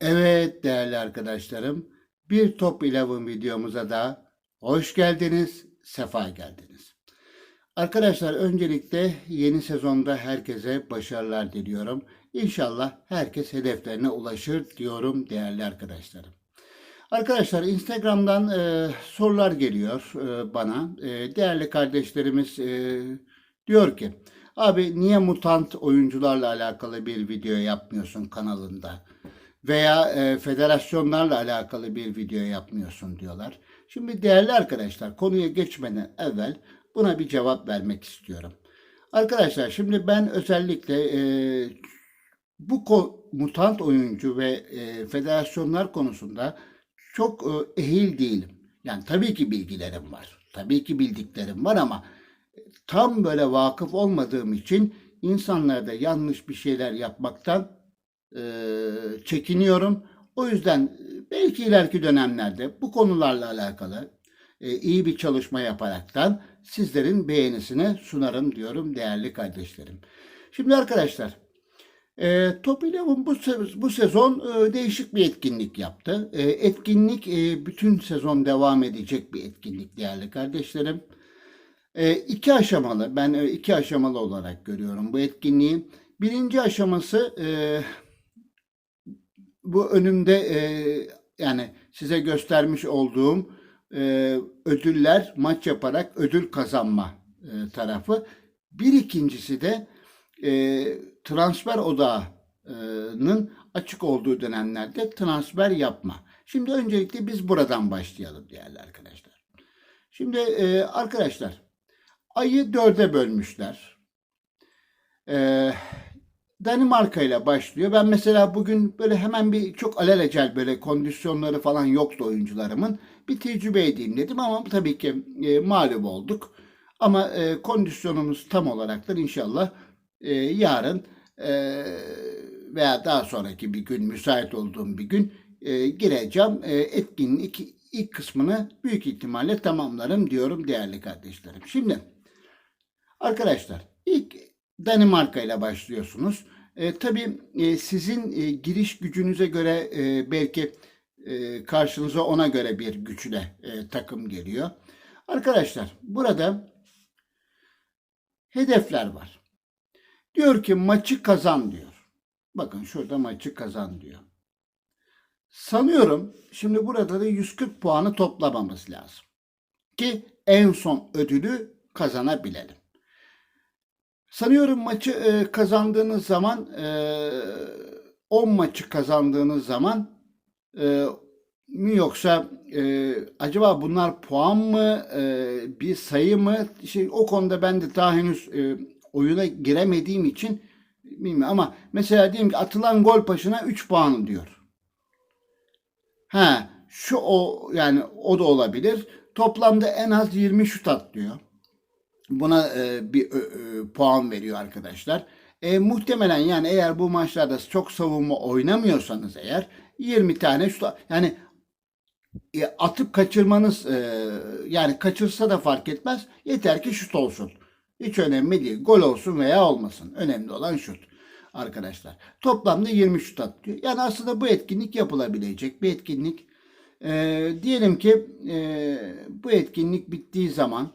Evet değerli arkadaşlarım, bir Top 11 videomuza da hoş geldiniz, sefa geldiniz. Arkadaşlar öncelikle yeni sezonda herkese başarılar diliyorum. İnşallah herkes hedeflerine ulaşır diyorum değerli arkadaşlarım. Arkadaşlar Instagram'dan e, sorular geliyor e, bana. E, değerli kardeşlerimiz e, diyor ki, abi niye mutant oyuncularla alakalı bir video yapmıyorsun kanalında? veya e, federasyonlarla alakalı bir video yapmıyorsun diyorlar. Şimdi değerli arkadaşlar konuya geçmeden evvel buna bir cevap vermek istiyorum. Arkadaşlar şimdi ben özellikle e, bu mutant oyuncu ve e, federasyonlar konusunda çok e, ehil değilim. Yani tabii ki bilgilerim var. Tabii ki bildiklerim var ama tam böyle vakıf olmadığım için insanlarda yanlış bir şeyler yapmaktan e, çekiniyorum. O yüzden e, belki ileriki dönemlerde bu konularla alakalı e, iyi bir çalışma yaparaktan sizlerin beğenisine sunarım diyorum değerli kardeşlerim. Şimdi arkadaşlar e, Top Eleven bu, bu sezon e, değişik bir etkinlik yaptı. E, etkinlik e, bütün sezon devam edecek bir etkinlik değerli kardeşlerim. E, iki aşamalı, ben e, iki aşamalı olarak görüyorum bu etkinliği. Birinci aşaması e, bu önümde e, yani size göstermiş olduğum e, ödüller maç yaparak ödül kazanma e, tarafı. Bir ikincisi de e, transfer odağının açık olduğu dönemlerde transfer yapma. Şimdi öncelikle biz buradan başlayalım değerli arkadaşlar. Şimdi e, arkadaşlar ayı dörde bölmüşler. E, Danimarka ile başlıyor. Ben mesela bugün böyle hemen bir çok alelacel böyle kondisyonları falan yoktu oyuncularımın. Bir tecrübe edeyim dedim ama tabii ki e, mağlup olduk. Ama e, kondisyonumuz tam olarak inşallah e, yarın e, veya daha sonraki bir gün müsait olduğum bir gün e, gireceğim. E, etkinin iki, ilk kısmını büyük ihtimalle tamamlarım diyorum değerli kardeşlerim. Şimdi arkadaşlar ilk Danimarka ile başlıyorsunuz. E, tabii e, sizin e, giriş gücünüze göre e, belki e, karşınıza ona göre bir güçle e, takım geliyor. Arkadaşlar burada hedefler var. Diyor ki maçı kazan diyor. Bakın şurada maçı kazan diyor. Sanıyorum şimdi burada da 140 puanı toplamamız lazım. Ki en son ödülü kazanabilelim. Sanıyorum maçı e, kazandığınız zaman e, 10 maçı kazandığınız zaman e, yoksa e, acaba bunlar puan mı e, bir sayı mı şey o konuda ben de daha henüz e, oyuna giremediğim için bilmiyorum ama mesela diyelim ki atılan gol başına 3 puan diyor. Ha şu o yani o da olabilir. Toplamda en az 20 şut at diyor. Buna e, bir e, e, puan veriyor arkadaşlar. E, muhtemelen yani eğer bu maçlarda çok savunma oynamıyorsanız eğer 20 tane şut yani e, atıp kaçırmanız e, yani kaçırsa da fark etmez. Yeter ki şut olsun. Hiç önemli değil. Gol olsun veya olmasın. Önemli olan şut arkadaşlar. Toplamda 20 şut atıyor. Yani aslında bu etkinlik yapılabilecek bir etkinlik. E, diyelim ki e, bu etkinlik bittiği zaman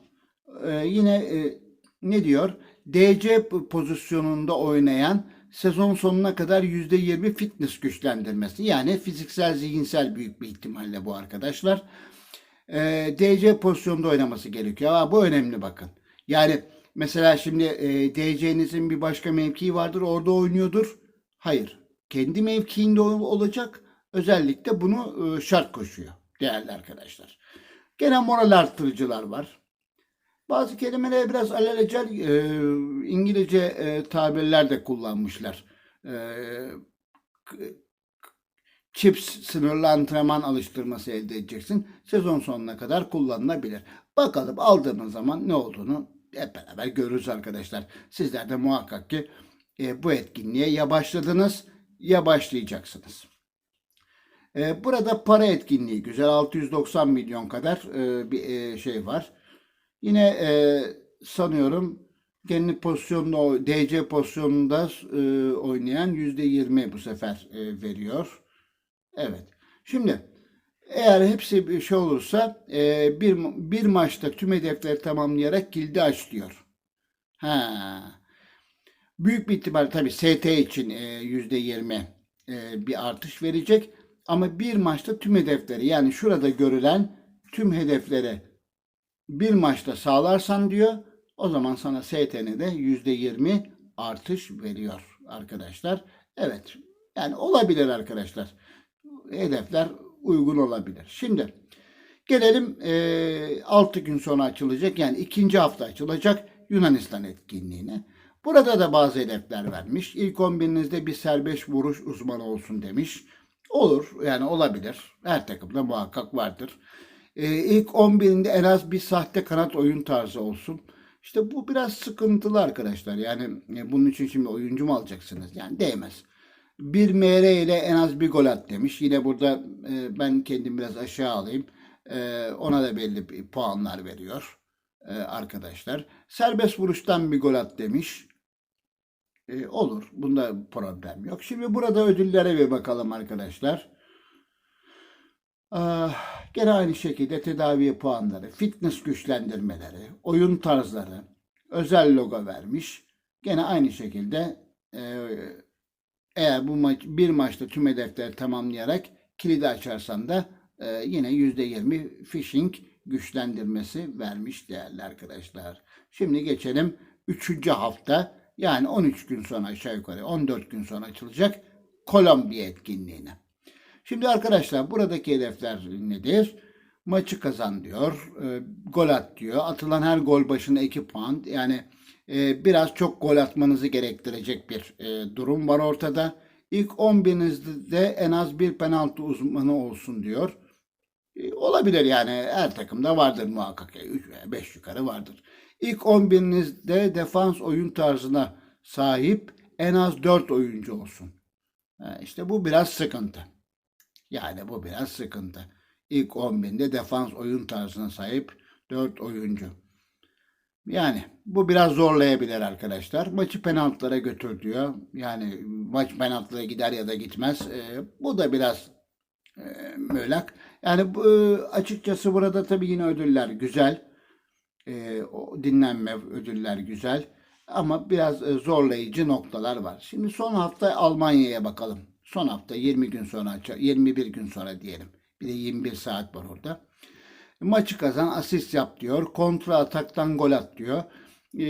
e, yine e, ne diyor? DC pozisyonunda oynayan sezon sonuna kadar %20 fitness güçlendirmesi. Yani fiziksel, zihinsel büyük bir ihtimalle bu arkadaşlar. E, DC pozisyonda oynaması gerekiyor. Ama bu önemli bakın. Yani mesela şimdi e, DC'nizin bir başka mevkii vardır orada oynuyordur. Hayır. Kendi mevkiinde olacak. Özellikle bunu e, şart koşuyor değerli arkadaşlar. Gene moral arttırıcılar var. Bazı kelimeleri biraz alelacel e, İngilizce e, tabirler de kullanmışlar. E, chips sınırlı antrenman alıştırması elde edeceksin. Sezon sonuna kadar kullanılabilir. Bakalım aldığımız zaman ne olduğunu hep beraber görürüz arkadaşlar. Sizler de muhakkak ki e, bu etkinliğe ya başladınız ya başlayacaksınız. E, burada para etkinliği güzel 690 milyon kadar e, bir e, şey var. Yine e, sanıyorum kendi pozisyonunda DC pozisyonunda e, oynayan %20 bu sefer e, veriyor. Evet. Şimdi eğer hepsi bir şey olursa e, bir, bir maçta tüm hedefleri tamamlayarak kilidi aç diyor. Ha. Büyük bir ihtimal tabii ST için e, %20 e, bir artış verecek. Ama bir maçta tüm hedefleri yani şurada görülen tüm hedefleri bir maçta sağlarsan diyor o zaman sana STN'de %20 artış veriyor arkadaşlar. Evet yani olabilir arkadaşlar. Hedefler uygun olabilir. Şimdi gelelim e, 6 gün sonra açılacak yani ikinci hafta açılacak Yunanistan etkinliğine. Burada da bazı hedefler vermiş. İlk 11'inizde bir serbest vuruş uzmanı olsun demiş. Olur yani olabilir. Her takımda muhakkak vardır. Ee, ilk 11'inde en az bir sahte kanat oyun tarzı olsun. İşte bu biraz sıkıntılı arkadaşlar. Yani e, bunun için şimdi oyuncu mu alacaksınız? Yani değmez. Bir MR ile en az bir gol at demiş. Yine burada e, ben kendim biraz aşağı alayım. E, ona da belli puanlar veriyor e, arkadaşlar. Serbest vuruştan bir gol at demiş. E, olur. Bunda problem yok. Şimdi burada ödüllere bir bakalım arkadaşlar. Ah, gene aynı şekilde tedavi puanları, fitness güçlendirmeleri, oyun tarzları, özel logo vermiş. Gene aynı şekilde e, eğer bu maç bir maçta tüm hedefleri tamamlayarak kilidi açarsan da e, yine %20 phishing güçlendirmesi vermiş değerli arkadaşlar. Şimdi geçelim 3. hafta yani 13 gün sonra aşağı yukarı 14 gün sonra açılacak Kolombiya etkinliğine. Şimdi arkadaşlar buradaki hedefler nedir? Maçı kazan diyor, e, gol at diyor. Atılan her gol başına 2 puan. Yani e, biraz çok gol atmanızı gerektirecek bir e, durum var ortada. İlk 11'inizde en az bir penaltı uzmanı olsun diyor. E, olabilir yani her takımda vardır muhakkak. 3 veya 5 yukarı vardır. İlk 11'inizde defans oyun tarzına sahip en az 4 oyuncu olsun. Ha, işte bu biraz sıkıntı. Yani bu biraz sıkıntı. İlk 11'de defans oyun tarzına sahip 4 oyuncu. Yani bu biraz zorlayabilir arkadaşlar. Maçı penaltılara götür diyor. Yani maç penaltılara gider ya da gitmez. Ee, bu da biraz e, mölak. Yani bu, açıkçası burada tabii yine ödüller güzel. Ee, o dinlenme ödüller güzel. Ama biraz e, zorlayıcı noktalar var. Şimdi son hafta Almanya'ya bakalım. Son hafta 20 gün sonra, 21 gün sonra diyelim. Bir de 21 saat var orada. Maçı kazan, asist yap diyor. Kontra ataktan gol at diyor. Ee,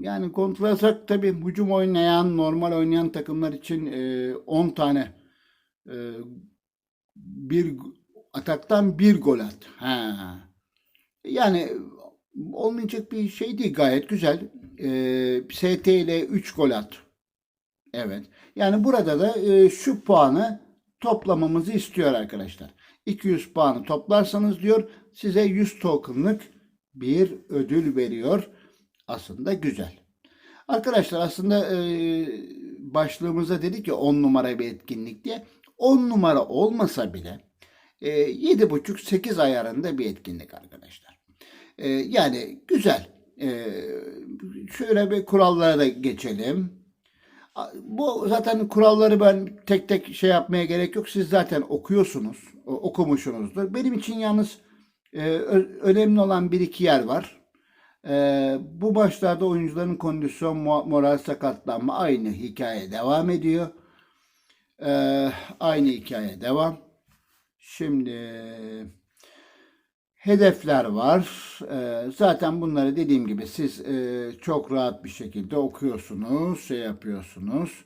yani kontra atak tabii hücum oynayan, normal oynayan takımlar için e, 10 tane e, bir ataktan bir gol at. Ha. Yani olmayacak bir şey değil. Gayet güzel. Ee, ST ile 3 gol at. Evet. Yani burada da e, şu puanı toplamamızı istiyor arkadaşlar. 200 puanı toplarsanız diyor size 100 tokenlık bir ödül veriyor. Aslında güzel. Arkadaşlar aslında e, başlığımıza dedik ki 10 numara bir etkinlik diye. 10 numara olmasa bile e, 7,5-8 ayarında bir etkinlik arkadaşlar. E, yani güzel. E, şöyle bir kurallara da geçelim. Bu zaten kuralları ben tek tek şey yapmaya gerek yok. Siz zaten okuyorsunuz, okumuşsunuzdur. Benim için yalnız e, önemli olan bir iki yer var. E, bu başlarda oyuncuların kondisyon, moral sakatlanma aynı hikaye devam ediyor. E, aynı hikaye devam. Şimdi hedefler var. Ee, zaten bunları dediğim gibi siz e, çok rahat bir şekilde okuyorsunuz, şey yapıyorsunuz.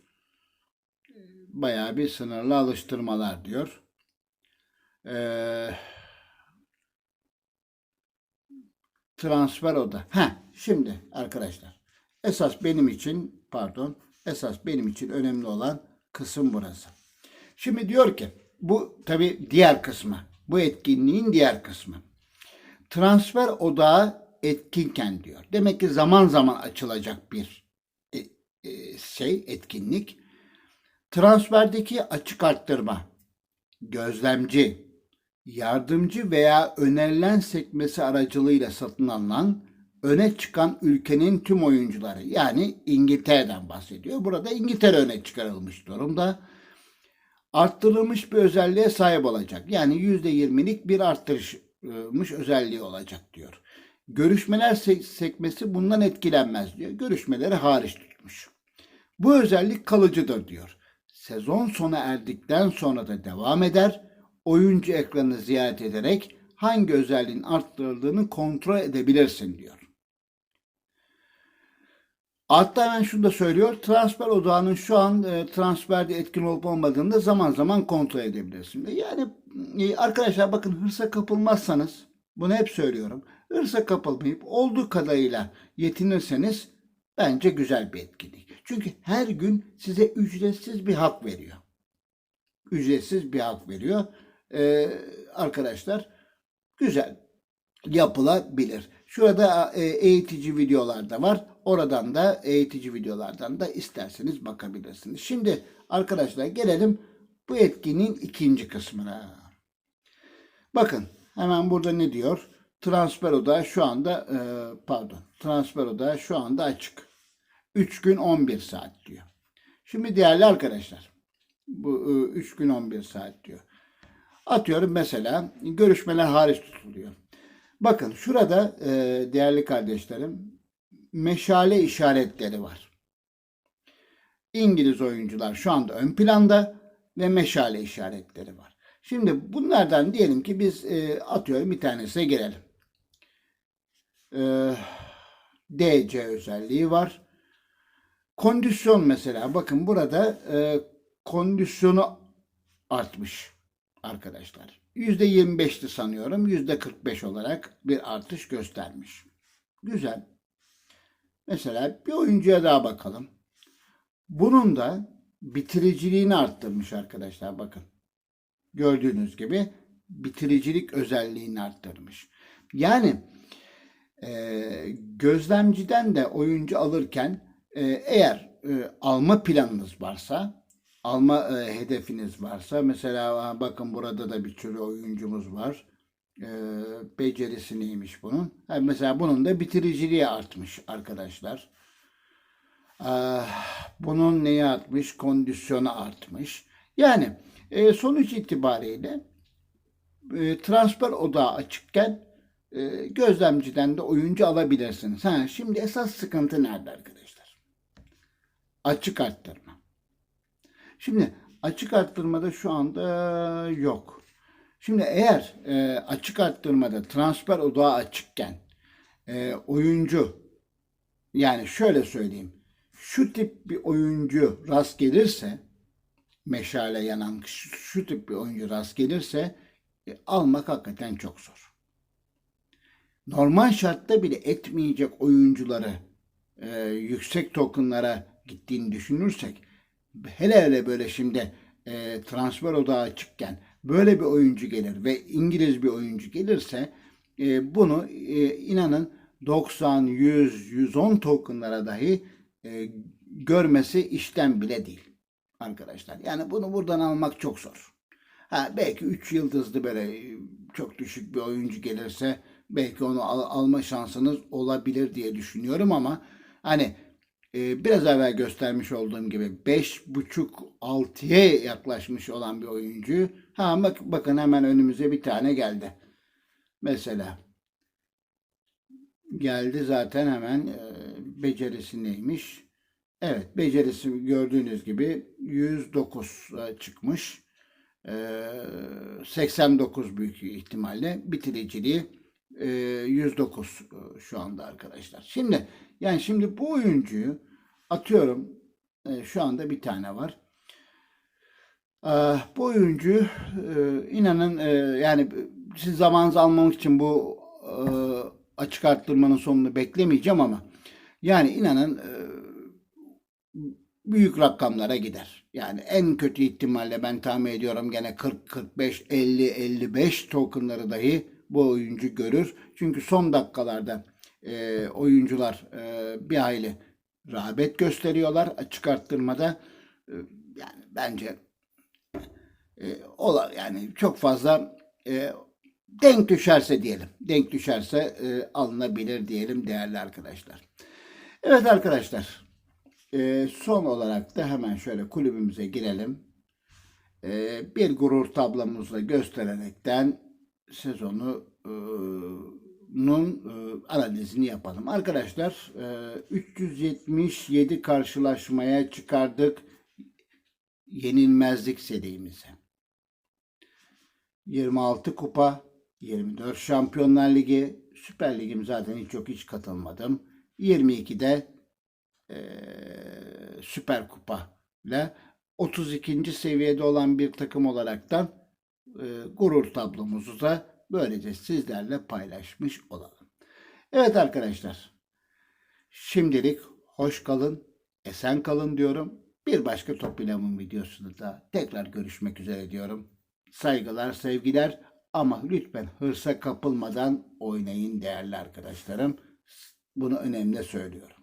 Bayağı bir sınırlı alıştırmalar diyor. Ee, transfer oda. Ha, şimdi arkadaşlar. Esas benim için, pardon, esas benim için önemli olan kısım burası. Şimdi diyor ki, bu tabi diğer kısmı. Bu etkinliğin diğer kısmı transfer odağı etkinken diyor. Demek ki zaman zaman açılacak bir e, e, şey, etkinlik. Transferdeki açık arttırma, gözlemci, yardımcı veya önerilen sekmesi aracılığıyla satın alınan öne çıkan ülkenin tüm oyuncuları yani İngiltere'den bahsediyor. Burada İngiltere öne çıkarılmış durumda. Arttırılmış bir özelliğe sahip olacak. Yani %20'lik bir arttırılmış özelliği olacak diyor. Görüşmeler sek- sekmesi bundan etkilenmez diyor. Görüşmeleri hariç tutmuş. Bu özellik kalıcıdır diyor. Sezon sona erdikten sonra da devam eder. Oyuncu ekranı ziyaret ederek hangi özelliğin arttırıldığını kontrol edebilirsin diyor. Altta hemen şunu da söylüyor. Transfer odağının şu an e, transferde etkin olup olmadığını zaman zaman kontrol edebilirsin. Yani e, arkadaşlar bakın hırsa kapılmazsanız bunu hep söylüyorum. Hırsa kapılmayıp olduğu kadarıyla yetinirseniz bence güzel bir etkinlik. Çünkü her gün size ücretsiz bir hak veriyor. Ücretsiz bir hak veriyor. Ee, arkadaşlar güzel yapılabilir. Şurada e, eğitici videolar da var. Oradan da eğitici videolardan da isterseniz bakabilirsiniz. Şimdi arkadaşlar gelelim bu etkinliğin ikinci kısmına. Bakın hemen burada ne diyor? Transfer odağı şu anda e, pardon transfer odağı şu anda açık. 3 gün 11 saat diyor. Şimdi değerli arkadaşlar bu 3 gün 11 saat diyor. Atıyorum mesela görüşmeler hariç tutuluyor. Bakın şurada e, değerli kardeşlerim meşale işaretleri var. İngiliz oyuncular şu anda ön planda ve meşale işaretleri var. Şimdi bunlardan diyelim ki biz e, atıyorum bir tanesine gelelim. E, DC özelliği var. Kondisyon mesela bakın burada e, kondisyonu artmış arkadaşlar. %25'ti sanıyorum. %45 olarak bir artış göstermiş. Güzel. Mesela bir oyuncuya daha bakalım. Bunun da bitiriciliğini arttırmış arkadaşlar bakın. Gördüğünüz gibi bitiricilik özelliğini arttırmış. Yani e, gözlemciden de oyuncu alırken e, eğer e, alma planınız varsa alma e, hedefiniz varsa mesela bakın burada da bir sürü oyuncumuz var. E, becerisi neymiş bunun? Ha, mesela bunun da bitiriciliği artmış arkadaşlar. Ah, bunun neyi artmış? Kondisyonu artmış. Yani e, sonuç itibariyle e, transfer odağı açıkken e, gözlemciden de oyuncu alabilirsiniz. Ha, şimdi esas sıkıntı nerede arkadaşlar? Açık arttırma. Şimdi açık arttırmada şu anda yok. Şimdi eğer e, açık arttırmada transfer odağı açıkken e, oyuncu yani şöyle söyleyeyim şu tip bir oyuncu rast gelirse meşale yanan şu, şu tip bir oyuncu rast gelirse e, almak hakikaten çok zor. Normal şartta bile etmeyecek oyuncuları e, yüksek tokenlara gittiğini düşünürsek hele hele böyle şimdi e, transfer odağı açıkken böyle bir oyuncu gelir ve İngiliz bir oyuncu gelirse e, bunu e, inanın 90, 100, 110 tokenlara dahi e, görmesi işten bile değil arkadaşlar. Yani bunu buradan almak çok zor. Ha, belki 3 yıldızlı böyle e, çok düşük bir oyuncu gelirse belki onu al- alma şansınız olabilir diye düşünüyorum ama hani e, biraz evvel göstermiş olduğum gibi 5.5-6'ya yaklaşmış olan bir oyuncu. Ha bak, bakın hemen önümüze bir tane geldi. Mesela geldi zaten hemen e, becerisi neymiş? Evet becerisi gördüğünüz gibi 109 e, çıkmış. E, 89 büyük ihtimalle bitiriciliği e, 109 e, şu anda arkadaşlar. Şimdi yani şimdi bu oyuncuyu atıyorum e, şu anda bir tane var. E, bu oyuncuyu e, inanın yani siz zamanınızı almamak için bu e, açık arttırmanın sonunu beklemeyeceğim ama yani inanın büyük rakamlara gider. Yani en kötü ihtimalle ben tahmin ediyorum gene 40, 45, 50, 55 tokenları dahi bu oyuncu görür. Çünkü son dakikalarda e, oyuncular e, bir hayli rağbet gösteriyorlar açık arttırmada. E, yani bence e, ola yani çok fazla e, denk düşerse diyelim. Denk düşerse e, alınabilir diyelim değerli arkadaşlar. Evet arkadaşlar. e, son olarak da hemen şöyle kulübümüze girelim. E, bir gurur tablomuzla göstererekten sezonu e, nun e, analizini yapalım. Arkadaşlar e, 377 karşılaşmaya çıkardık yenilmezlik serimizi. 26 kupa, 24 Şampiyonlar Ligi, Süper Lig'im zaten hiç yok hiç katılmadım. 22'de e, Süper Kupa ile 32. seviyede olan bir takım olaraktan e, gurur tablomuzu da böylece sizlerle paylaşmış olalım. Evet arkadaşlar. Şimdilik hoş kalın, esen kalın diyorum. Bir başka Top Pilav'ın videosunda da tekrar görüşmek üzere diyorum. Saygılar, sevgiler ama lütfen hırsa kapılmadan oynayın değerli arkadaşlarım. Bunu önemli söylüyorum.